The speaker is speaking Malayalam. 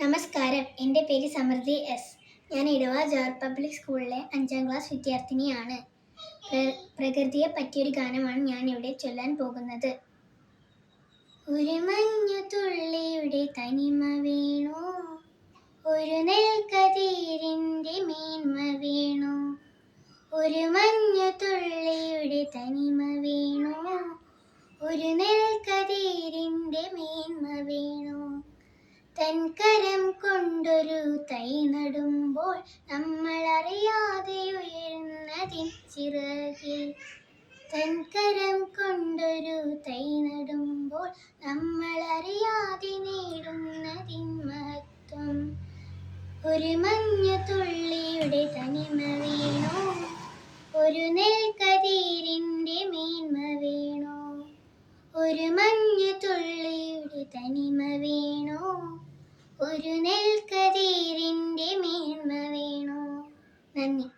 നമസ്കാരം. എന്റെ പേര് സമൃദ്ധി എസ് ഞാൻ ഇടവ ജാർ പബ്ലിക് സ്കൂളിലെ അഞ്ചാം ക്ലാസ് വിദ്യാർത്ഥിനിയാണ്. പ്ര- പ്രകൃതിയെ പറ്റിയൊരു ഗാനമാണ് ഞാൻ ഇവിടെ ചൊല്ലാൻ പോകുന്നത്. ഒരു മഞ്ഞു തുള്ളിയുടെ തനിമ വീണു. ഒരു നെൽക്കതീരിന്റെ മേന്മ വീണു. ഒരു മഞ്ഞു തുള്ളിയുടെ തനിമ വീണു. ഒരു നെൽക്കതിരിന്റെ തൻ കരം കൊണ്ടൊരു തൈ നടുമ്പോൾ നമ്മൾ അറിയാതെ ഉയരുന്നതിൻ ചിറകിൽ. തൻകരം കൊണ്ടൊരു തൈ നടുമ്പോൾ നമ്മൾ അറിയാതെ നേടുന്നതിൻ മഹത്വം. ഒരു മഞ്ഞ തുള്ളിയുടെ തനിമ വീണു? ഒരു നെൽക്കതീരിന്റെ മേന്മ വീണു? ഒരു മഞ്ഞ തുള്ളിയുടെ തനിമ വീണു. ഒരു നെൽക്കതിരിന്റെ മേന്മ വീണു. നന്ദി.